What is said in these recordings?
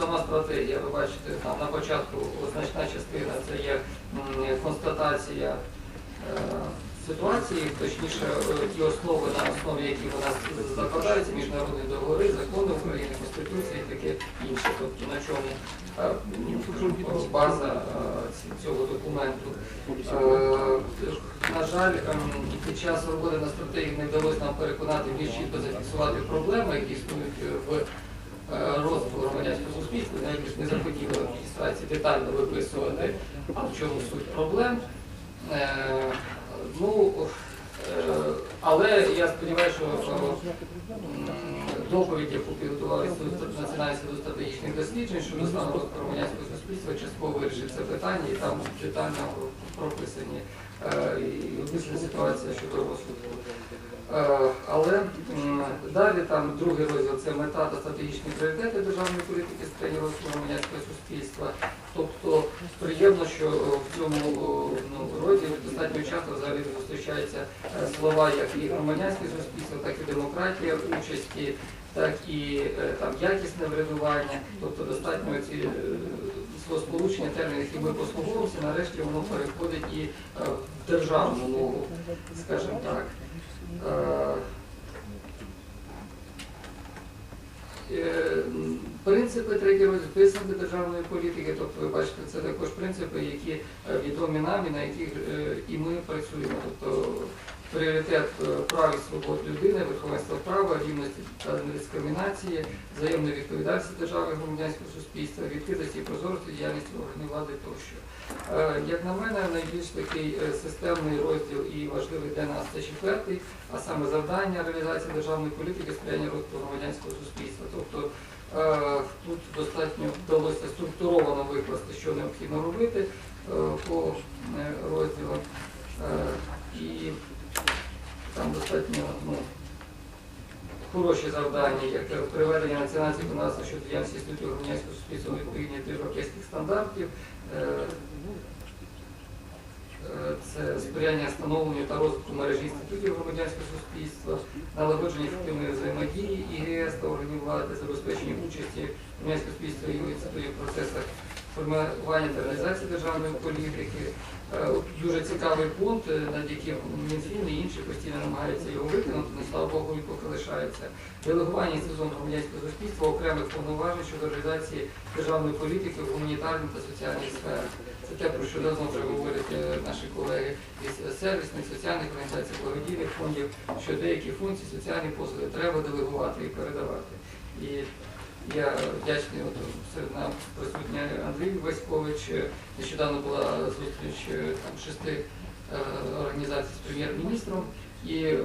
Сама стратегія, ви бачите, там на початку значна частина це є констатація е, ситуації, точніше е, ті основи, на основі яких вона закладається, міжнародні договори, закони України, Конституції і таке інше. Тобто на чому е, база е, цього документу. Е, На жаль, ем, під час роботи на стратегії не вдалося нам переконати більш чітко зафіксувати проблеми, які існують е, в е, розвитку громадянського суспільства, навіть не захотіли в реєстрації детально виписувати, а в чому суть проблем. Е, Ну, е, але я сподіваюся, що е, доповідь, яку підготували Національний інститут стратегічних досліджень щодо стану громадянського суспільства, частково вирішить це питання, і там детально прописані е, ситуація щодо розвитку. Е, Але далі там другий розділ це мета та стратегічні пріоритети державної політики з питань розвитку громадянського суспільства. Тобто приємно, що е, в цьому о, ну, розділі достатньо часто взагалі зустрічаються е, слова як і громадянське суспільство, так і демократія участі, так і е, там якісне врядування. Тобто достатньо ці е, словосполучення, терміни, які ми послуговуємося, нарешті воно переходить і е, в державну мову, скажімо так. Е, е, Принципи третій розділ писанки державної політики, тобто ви бачите, це також принципи, які відомі нам і на яких і ми працюємо. Тобто пріоритет е, прав і свобод людини, верховенства права, рівності та недискримінації, взаємної відповідальності держави громадянського суспільства, відкритості і прозорості діяльності органів влади тощо. Е, Як на мене, найбільш такий е, системний розділ і важливий для нас це четвертий, а саме завдання реалізації державної політики сприяння розвитку громадянського суспільства. Тобто тут достатньо вдалося структуровано викласти, що необхідно робити по розділам. Там достатньо ну, хороші завдання, як приведення національного законодавства щодо діяльності інститутів громадянського суспільства відповідні до європейських стандартів. Е, Е, Це сприяння встановленню та розвитку мережі інститутів громадянського суспільства, налагодження ефективної взаємодії ІГС та органів влади, забезпечення участі громадянського суспільства і інститутів в процесах формування та реалізації державної політики. Е, Дуже цікавий пункт, е, над яким Мінфін і інші постійно намагаються його виконати, але слава Богу, він поки лишається. Делегування інститутом громадянського суспільства окремих повноважень щодо реалізації державної політики в гуманітарній та соціальній сферах. Це те, про що давно вже говорять е, наші колеги із сервісних, соціальних організацій, благодійних фондів, що деякі функції, соціальні послуги треба делегувати і передавати. І я вдячний, от серед нас присутній Андрій Васькович. Нещодавно була зустріч е, там, шести е, організацій з прем'єр-міністром і е,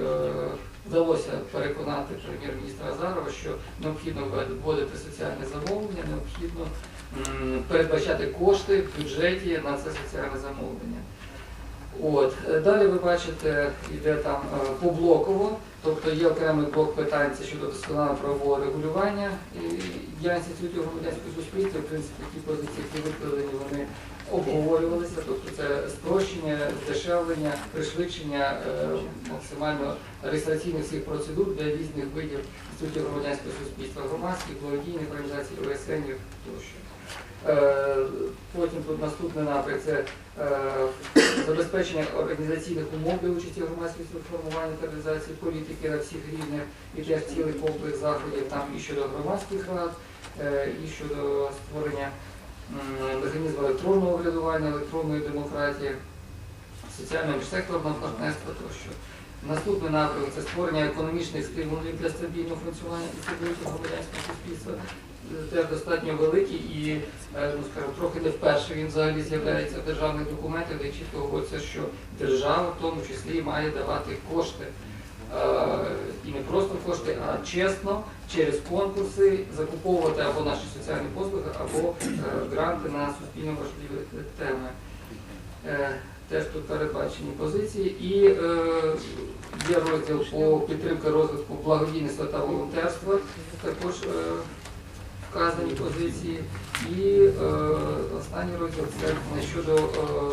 вдалося переконати прем'єр-міністра Азарова, що необхідно вводити соціальне замовлення, необхідно м, передбачати кошти в бюджеті на це соціальне замовлення. От. е, Далі ви бачите, йде там е, поблоково, тобто є окремий блок питань це щодо досконалого правового регулювання і діяльності інститутів громадянського суспільства. В принципі, ті позиції, які викладені, вони обговорювалися, тобто це спрощення, здешевлення, пришвидшення е, максимально реєстраційних всіх процедур для різних видів інститутів громадянського суспільства, громадських, благодійних організацій, ОСНів тощо. Е, Потім тут наступний напрям це е, забезпечення організаційних умов для участі громадськості у формуванні та реалізації політики на всіх рівнях теж цілий комплекс заходів там і щодо громадських рад, е, і щодо створення механізму електронного врядування, електронної демократії, соціального міжсекторного партнерства тощо. Наступний напрямок це створення економічних стимулів для стабільного функціонування інститутів громадянського суспільства. Теж достатньо великий і, е, ну скажімо, трохи не вперше він взагалі з'являється в державних документах, де чітко говориться, що держава в тому числі має давати кошти. Е, І не просто кошти, а чесно, через конкурси закуповувати або наші соціальні послуги, або е, гранти на суспільно важливі теми. Теж тут передбачені позиції. І е, є розділ по підтримці розвитку благодійництва та волонтерства, також е, вказані позиції. І е, останній розділ це щодо е,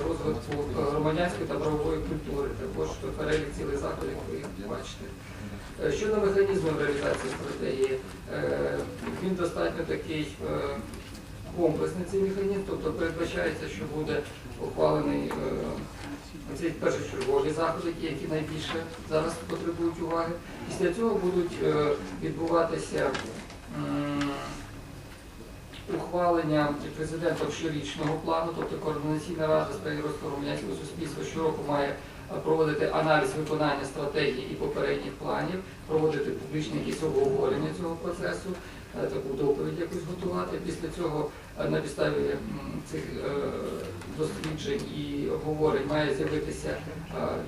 розвитку громадянської та правової культури, також перелік цілих заходів, ви бачите. Е, Щодо механізму реалізації стратегії, е, він достатньо такий е, комплексний цей механізм, тобто передбачається, що буде ухвалений е, першочергові заходи, які найбільше зараз потребують уваги. Після цього будуть е, відбуватися ухвалення президентом щорічного плану, тобто координаційна рада з розвитку громадянського суспільства щороку має е, проводити аналіз виконання стратегії і попередніх планів, проводити публічне якісь обговорення цього процесу, таку доповідь якусь готувати. Після цього е, на підставі цих е, досліджень і обговорень має з'явитися е,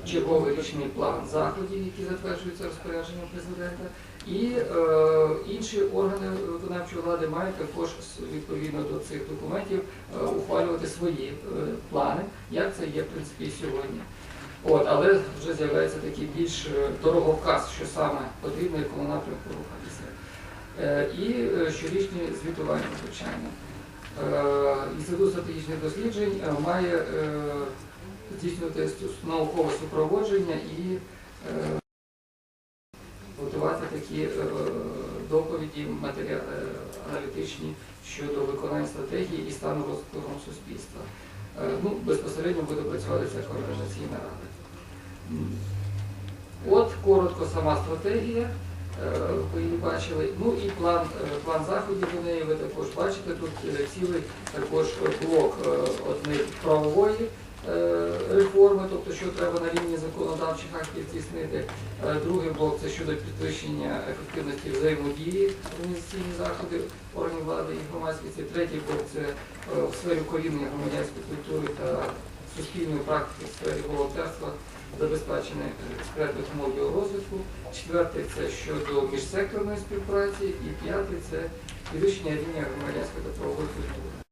черговий річний план заходів, які затверджуються розпорядженням президента. І е, інші органи виконавчої влади мають також відповідно до цих документів е, ухвалювати свої е, плани, як це є в принципі і сьогодні. От, але вже з'являється такий більш дороговказ, що саме потрібно, якому напрямку рухатися. Е, І е, щорічні звітування, звичайно. Е, Інститут стратегічних досліджень має здійснювати наукове супроводження і готувати такі доповіді, матеріали аналітичні щодо виконання стратегії і стану розвитку суспільства. Ну, безпосередньо буде працювати ця координаційна рада. От коротко сама стратегія. Е, Ви бачили. Ну і план, е, план заходів до неї ви також бачите. Тут е, цілий також блок одних правової реформи, тобто що треба на рівні законодавчих актів здійснити. Другий блок це щодо підвищення ефективності взаємодії організаційні заходи органів влади і громадськості. Третій блок це в сфері корінення громадянської культури та суспільної практики в сфері волонтерства забезпечення експертних умов його розвитку. Четвертий це щодо міжсекторної співпраці. І п'ятий це підвищення рівня громадянської та правової культури.